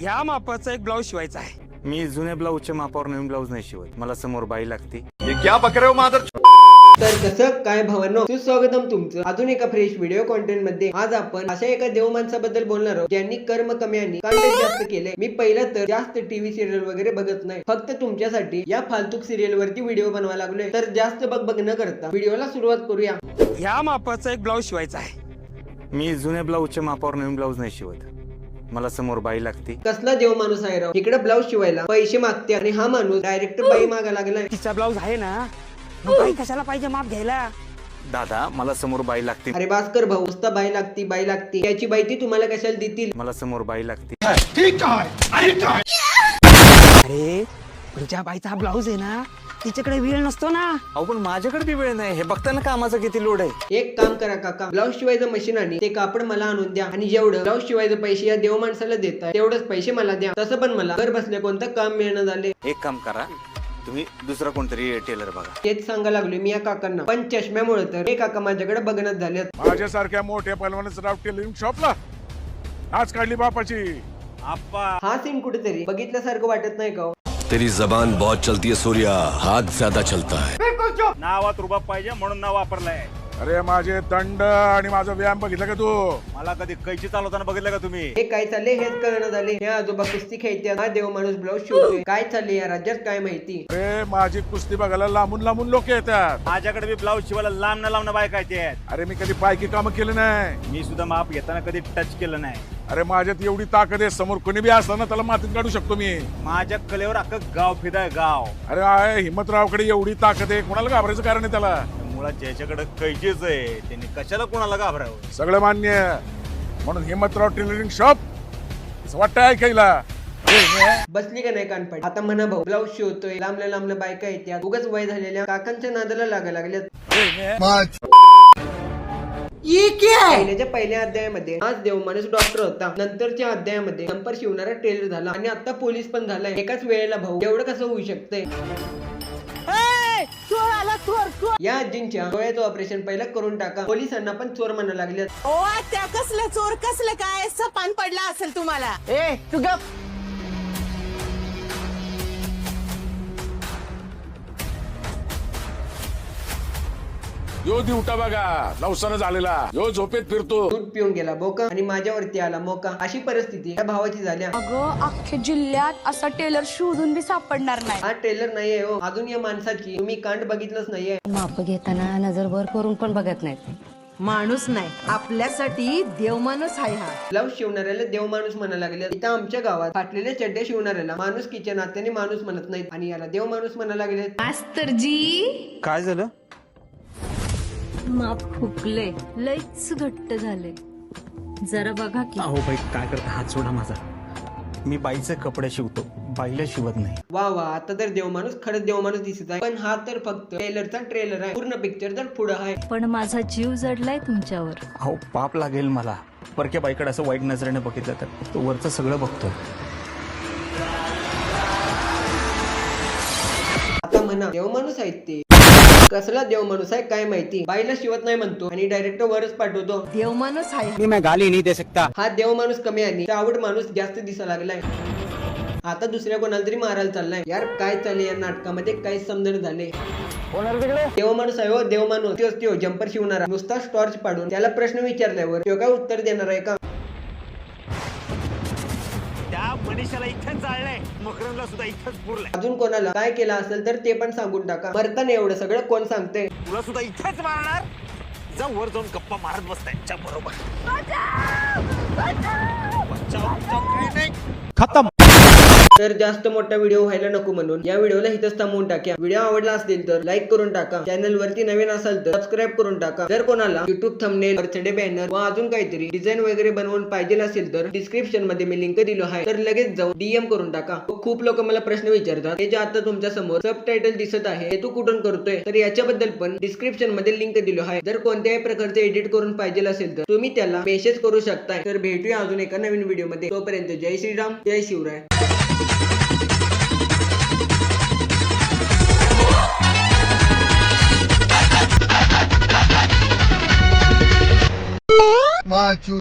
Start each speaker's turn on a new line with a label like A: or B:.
A: ह्या मापाचा एक ब्लाऊज शिवायचा आहे.
B: मी जुन्या ब्लाऊजच्या मापावर नवीन ब्लाऊज नाही शिवत. मला समोर बाई लागते.
C: तर कसं? काय भावांनो? सुस्वागतम तुमचं. अजून एका फ्रेश व्हिडिओ कॉन्टेंटमध्ये आज आपण अशा एका देव माणसाबद्दल बोलणार आहोत ज्यांनी कर्म कमी आणि कांड जास्त केले. मी पहिला तर जास्त टीव्ही सिरियल वगैरे बघत नाही. फक्त तुमच्यासाठी या फालतूक सिरियल वरती व्हिडिओ बनवा लागलोय. तर जास्त बघ बघ न करता व्हिडिओला सुरुवात करूया.
A: ह्या मापाचा एक ब्लाऊज शिवायचा आहे.
B: मी जुन्या ब्लाऊजच्या मापावर नवीन ब्लाऊज नाही शिवत. मला समोर बाई लागते.
C: कसला देव माणूस आहे राव? इकडे ब्लाऊज शिवायला पैसे मागते आणि हा माणूस डायरेक्ट बाई मागा लागलाय.
A: तिचा ब्लाऊज आहे ना? मग बाई कशाला पाहिजे माप घ्यायला?
B: दादा मला समोर बाई लागते.
C: अरे भास्कर भाऊ नुसता बाई लागती बाई लागती. त्याची बाई ती तुम्हाला कशाला देतील?
B: मला समोर बाई लागते.
A: अरे तुमच्या बाईचा ब्लाऊज आहे ना तिच्याकडे वेळ नसतो ना.
B: अहो पण माझ्याकडे बी वेळ नाही. हे बघताना कामाचा किती लोड आहे.
C: एक काम करा काका. ब्लाऊज शिवायचं मशीन आणि ते कापड मला आणून द्या. आणि जेवढं ब्लाऊज शिवायचं पैसे या देव माणसाला देताय तेवढंच पैसे मला द्या. तसं पण मला घर बसल्या कोणतं काम मिळणं झाले?
B: एक काम करा. तुम्ही दुसरा कोणतरी टेलर बघा.
C: तेच सांगा लागलो मी या काकांना. पण चष्म्यामुळे तर हे काका माझ्याकडे बघणच झाले
D: माझ्यासारख्या मोठ्या पैलवानाचं नाव टेलिंग शॉपला आज काढली बापाची.
C: हा सीन कुठेतरी बघितल्यासारखं वाटत नाही का हो?
E: तेरी जबान बहुत चलती है सूर्या। हाथ ज्यादा चलता है।
F: नावात रुबाब पाहिजे म्हणून नाव वापरलंय.
D: अरे माझे दंड आणि माझा व्यायाम बघितला का तू?
F: मला कधी कैची चालवताना बघितलं का तुम्ही?
C: हे काय चालले हेच कळणं झाले हे आजोबा कुस्ती खेळते. हा देव माणूस ब्लाऊज शिवतोय. काय चालले या राज्यात? काय माहिती?
D: अरे माझी कुस्ती बघायला लांबून लांबून लोक येतात.
F: माझ्याकडे बी ब्लाऊज शिवायला लांब ना लांब बायका आहेत
D: अरे मी कधी बायकी काम केलं नाही.
F: मी सुद्धा माप घेताना कधी टच केलं नाही.
D: अरे माझ्यात एवढी ताकद आहे समोर कोणी बी असलं ना त्याला मातीत काढू शकतो मी.
F: माझ्या कलेवर अख्खं गाव फिदाय गाव.
D: अरे आहे हिम्मतरावकडे एवढी ताकद आहे कोणाला घाबरायचं कारण आहे त्याला?
F: मुळात ज्याच्याकडे कैचीच आहे त्यांनी कशाला कोणाला घाबरावं?
D: सगळं मान्य म्हणून हिम्मतराव टेलरिंग शॉप असं वाटतं ऐकायला.
C: बसली का नाही कानपट? आता म्हणा भाऊ ब्लाऊज शिवतोय लांबल्या लांबल्या बायका येत्या उगाच वय झालेल्या काकांच्या नादाला लागा लागल्यात. पहिल्याच्या पहिल्या अध्यायामध्ये आज देव माणूस डॉक्टर होता. नंतरच्या अध्यायामध्ये संपर शिवणारा टेलर झाला. आणि आता पोलीस पण झालाय. एकाच वेळेला भाऊ. एवढं कसं होऊ शकतंय? या आजींच्या डोळ्याचं ऑपरेशन पहिला करून टाका. पोलिसांना पण चोर म्हणा लागल्यात.
G: ओ त्या कसलं चोर? कसलं काय? सपान पडला असेल तुम्हाला.
C: ए तू गप.
D: यो दिवटा बघा. नवसानं झालेला. यो झोपेत फिरतो.
C: दूध पिऊन गेला बोका आणि माझ्यावरती आला मोका. अशी परिस्थिती या भावाची झाल्या
H: अगं अख्ख्या जिल्ह्यात असा टेलर शोधून बी सापडणार नाही.
C: हा ट्रेलर नाहीये हो. अजून या माणसाची. तुम्ही कांड बघितलंच नाहीये.
I: माप घेताना नजर वर करून पण बघत नाहीत.
G: माणूस नाही. आपल्यासाठी देव माणूस आहे हा.
C: ब्लाऊज शिवणाऱ्याला देव माणूस म्हणा लागले. इथं आमच्या गावात फाटलेल्या चड्ड्या शिवणाऱ्याला माणूस किच्या नात्याने माणूस म्हणत नाहीत. आणि याला देव माणूस म्हणा लागले
I: मास्तर जी
B: काय झालं?
I: माप फुकले. लईच घट्ट झाले. जरा बघा की.
B: अहो बाई काय करता? हात सोडा माझा. मी बाईचे कपडे शिवतो. बाईला शिवत नाही.
C: वा वा आता तर देव माणूस खरंच देव माणूस दिसत आहे. पण हा तर फक्त ट्रेलरचा ट्रेलर आहे. पूर्ण पिक्चर तर पुढं आहे.
H: पण माझा जीव जडलाय तुमच्यावर.
B: अहो पाप लागेल मला. परक्या बाईकडे असं वाईट नजरेने बघितलं तर तो वरचं सगळं बघतोय.
C: आता म्हणा देव माणूस आहेत ते. कसला देव माणूस आहे काय माहिती. बाईला शिवत नाही म्हणतो आणि डायरेक्ट वरच पाठवतो.
G: देव माणूस आहे.
A: मैं गाली नहीं दे सकता
C: हा देव माणूस कमी आणि आवड माणूस जास्त दिसा लागलाय. आता दुसऱ्या कोणाला तरी मारायला चाललाय. यार काय चालले या नाटकामध्ये? काय समजण झाले. देव माणूस आहे हो देव माणूस. त्यो जम्पर शिवणारा. नुसता टॉर्च पाडून त्याला प्रश्न विचारल्यावर तो काय उत्तर देणार आहे का?
F: मनीषाला इथंच मकरंदला सुद्धा इथंच पुरलंय.
C: अजून कोणाला काय केलं असेल तर ते पण सांगून टाका. मरताना एवढं सगळं कोण सांगते
F: तुला सुद्धा इथंच मारणार? जा वर जाऊन गप्पा मारत बस त्यांच्या बरोबर
C: तर जास्त मोठा व्हिडिओ व्हायला नको म्हणून या व्हिडिओला इथंच थांबवून टाक्या. व्हिडिओ आवडला असेल तर लाईक करून टाका. चॅनल वरती नवीन असाल तर सबस्क्राईब करून टाका. जर कोणाला युट्यूब थंबनेल बर्थडे बॅनर व अजून काहीतरी डिझाईन वगैरे बनवून पाहिजे असेल तर डिस्क्रिप्शनमध्ये मी लिंक दिलो आहे. तर लगेच जाऊन डीएम करून टाका. खूप लोक मला प्रश्न विचारतात हे जे आता तुमच्यासमोर सब टायटल दिसत आहे हे तू कुठून करतोय? तर याच्याबद्दल पण डिस्क्रिप्शनमध्ये लिंक दिलो आहे. जर कोणत्याही प्रकारचे एडिट करून पाहिजे असेल तर तुम्ही त्याला मेसेज करू शकताय. तर भेटूया अजून एका नवीन व्हिडिओमध्ये. तोपर्यंत जय श्रीराम जय शिवराय.
J: Macho.